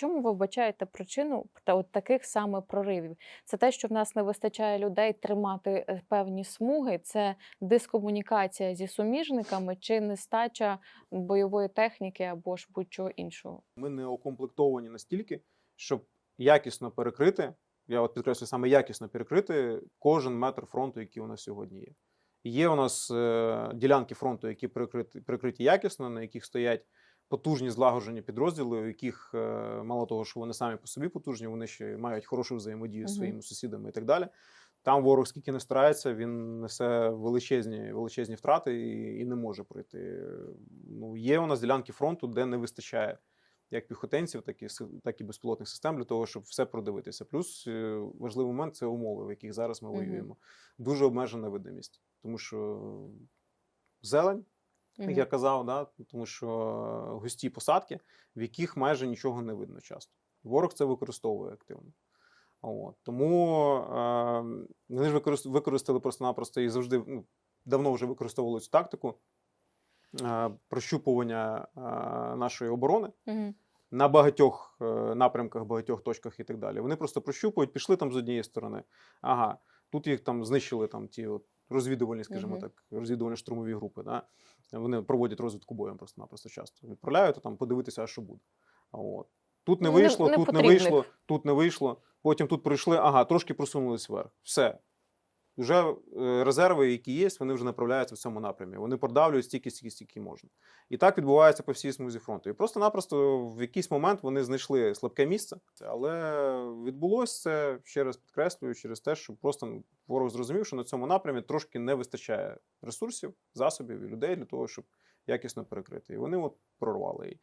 чому ви вбачаєте причину та от таких саме проривів? Це те, що в нас не вистачає людей тримати е, певні смуги, це дискомунікація зі суміжниками чи нестача бойової техніки або ж будь-чого іншого? Ми не укомплектовані настільки, щоб якісно перекрити. Я от підкреслюю саме якісно перекрити кожен метр фронту, який у нас сьогодні є. Є у нас е, ділянки фронту, які перекриті, перекриті якісно, на яких стоять потужні злагоджені підрозділи, у яких е, мало того, що вони самі по собі потужні, вони ще мають хорошу взаємодію з своїми сусідами і так далі. Там ворог скільки не старається, він несе величезні, величезні втрати і, і не може пройти. Ну, є у нас ділянки фронту, де не вистачає як піхотинців, так і, так і безпілотних систем для того, щоб все продивитися. Плюс е, важливий момент це умови, в яких зараз ми воюємо. Дуже обмежена видимість, тому що зелень, як я казав, да? тому що густі посадки, в яких майже нічого не видно часто. Ворог це використовує активно. От. Тому е, вони ж використали просто-напросто і завжди ну, давно вже використовували цю тактику е, прощупування е, нашої оборони Угу. на багатьох е, напрямках, багатьох точках і так далі. Вони просто прощупують, пішли там з однієї сторони. Ага, тут їх там знищили там ті от розвідувальні, скажімо Мгм. так, розвідувальні штурмові групи. Да? Вони проводять розвідку боєм просто-напросто часто. Відправляють а там подивитися, а що буде. От. Тут не вийшло, не- вийшло, тут не вийшло, тут не вийшло. Потім тут прийшли, ага, трошки просунулись вверх. Все. Вже е, резерви, які є, вони вже направляються в цьому напрямі. Вони продавлюють стільки, стільки, стільки можна. І так відбувається по всій смузі фронту. І просто-напросто в якийсь момент вони знайшли слабке місце, але відбулося це ще раз підкреслюю через те, що просто ворог зрозумів, що на цьому напрямі трошки не вистачає ресурсів, засобів і людей для того, щоб якісно перекрити. І вони от прорвали її.